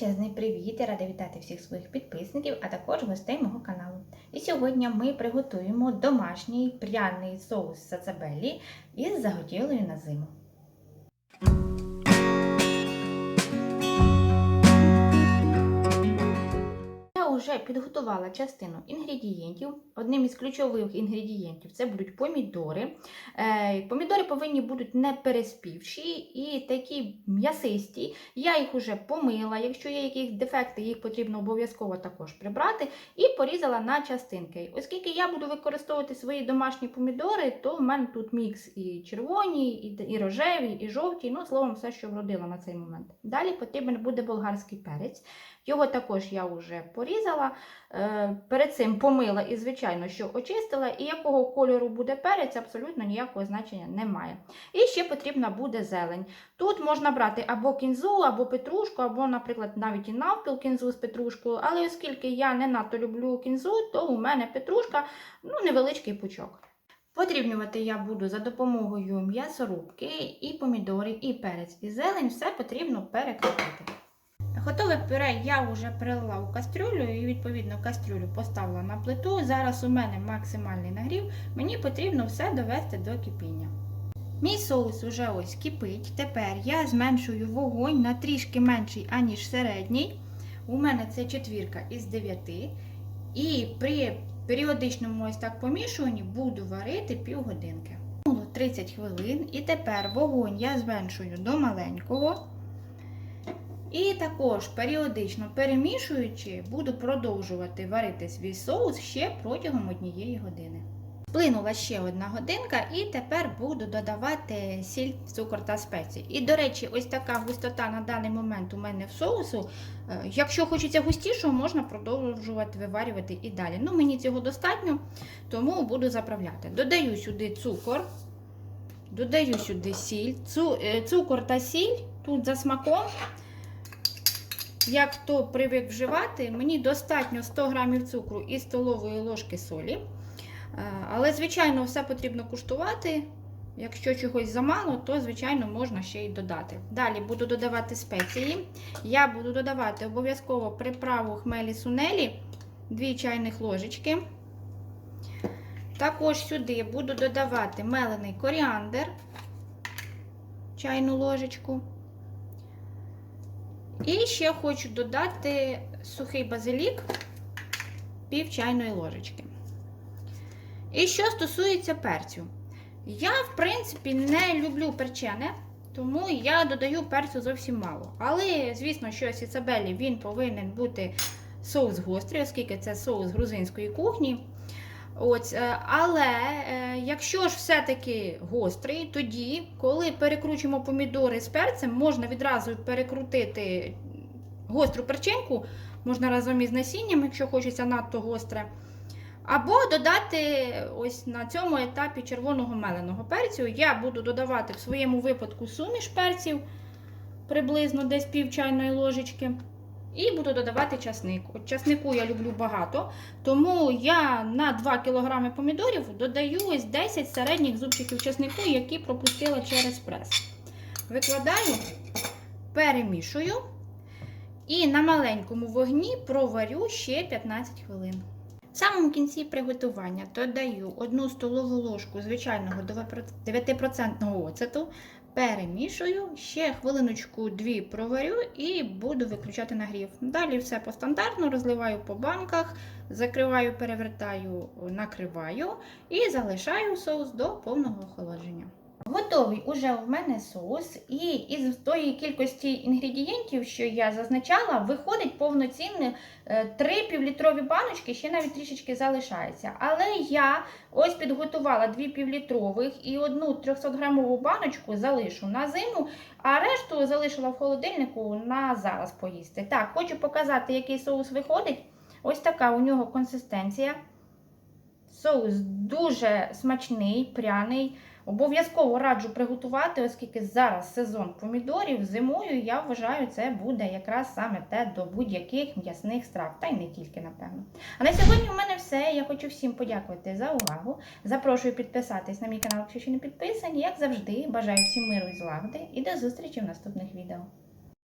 Величезний привіт! Я рада вітати всіх своїх підписників, а також гостей мого каналу. І сьогодні ми приготуємо домашній пряний соус сацабелі із заготівлею на зиму. Вже підготувала частину інгредієнтів. Одним із ключових інгредієнтів це будуть помідори. Е, Помідори повинні бути не переспівші і такі м'ясисті. Я їх вже помила. Якщо є якісь дефекти, їх потрібно обов'язково також прибрати. І порізала на частинки. Оскільки я буду використовувати свої домашні помідори, то в мене тут мікс і червоні, і, рожеві, і жовті. Ну, словом, все, що вродило на цей момент. Далі потрібен буде болгарський перець. Його також я вже порізала. Е, Перед цим помила і, звичайно, що очистила. І якого кольору буде перець, абсолютно ніякого значення немає. І ще потрібна буде зелень. Тут можна брати або кінзу, або петрушку, або, наприклад, навіть і навпіл кінзу з петрушкою. Але оскільки я не надто люблю кінзу, то у мене петрушка ну, невеличкий пучок. Подрібнювати я буду за допомогою м'ясорубки, і помідори, і перець, і зелень. Все потрібно перекрутити. Готове пюре я вже прилила у кастрюлю і, відповідно, кастрюлю поставила на плиту. Зараз у мене максимальний нагрів. Мені потрібно все довести до кипіння. Мій соус вже ось кипить. Тепер я зменшую вогонь на трішки менший, аніж середній. У мене це четвірка із 9. І при періодичному ось так помішуванні буду варити півгодинки. 30 хвилин. І тепер вогонь я зменшую до маленького. І також періодично перемішуючи, буду продовжувати варити свій соус ще протягом однієї години. Сплинула ще одна годинка, і тепер буду додавати сіль, цукор та спеції. І, до речі, ось така густота на даний момент у мене в соусу. Е, Якщо хочеться густішого, можна продовжувати виварювати і далі. Ну, мені цього достатньо, тому буду заправляти. Додаю сюди цукор, додаю сюди сіль, е, цукор та сіль тут за смаком. Як хто привик вживати, мені достатньо 100 грамів цукру і столової ложки солі. Е, Але, звичайно, все потрібно куштувати. Якщо чогось замало, то, звичайно, можна ще й додати. Далі буду додавати спеції. Я буду додавати обов'язково приправу хмелі сунелі 2 чайних ложечки. Також сюди буду додавати мелений коріандр, чайну ложечку. І ще хочу додати сухий базилік пів чайної ложечки. І що стосується перцю, я, в принципі, не люблю перчене, тому я додаю перцю зовсім мало. Але, звісно, що сіцабелі він повинен бути соус гострий, оскільки це соус грузинської кухні. От, е, але е, якщо ж все-таки гострий, тоді, коли перекручуємо помідори з перцем, можна відразу перекрутити гостру перчинку, можна разом із насінням, якщо хочеться надто гостре. Або додати ось на цьому етапі червоного меленого перцю. Я буду додавати в своєму випадку суміш перців, приблизно десь пів чайної ложечки. І буду додавати часник. От часнику я люблю багато, тому я на 2 кг помідорів додаю ось 10 середніх зубчиків часнику, які пропустила через прес. Викладаю, перемішую і на маленькому вогні проварю ще 15 хвилин. В самому кінці приготування додаю 1 столову ложку звичайного 9% оцету, перемішую, ще хвилиночку-дві проварю і буду виключати нагрів. Далі все по стандартну, розливаю по банках, закриваю, перевертаю, накриваю і залишаю соус до повного охолодження. Готовий уже в мене соус, і із тої кількості інгредієнтів, що я зазначала, виходить повноцінне 3 півлітрові баночки, ще навіть трішечки залишається. Але я ось підготувала 2 півлітрових і одну 300 грамову баночку залишу на зиму, а решту залишила в холодильнику на зараз поїсти. Так, хочу показати, який соус виходить. Ось така у нього консистенція. Соус дуже смачний, пряний. Обов'язково раджу приготувати, оскільки зараз сезон помідорів, зимою, я вважаю, це буде якраз саме те до будь-яких м'ясних страв, та й не тільки, напевно. А на сьогодні у мене все. Я хочу всім подякувати за увагу. Запрошую підписатись на мій канал, якщо ще не підписані. Як завжди, бажаю всім миру і злагоди і до зустрічі в наступних відео.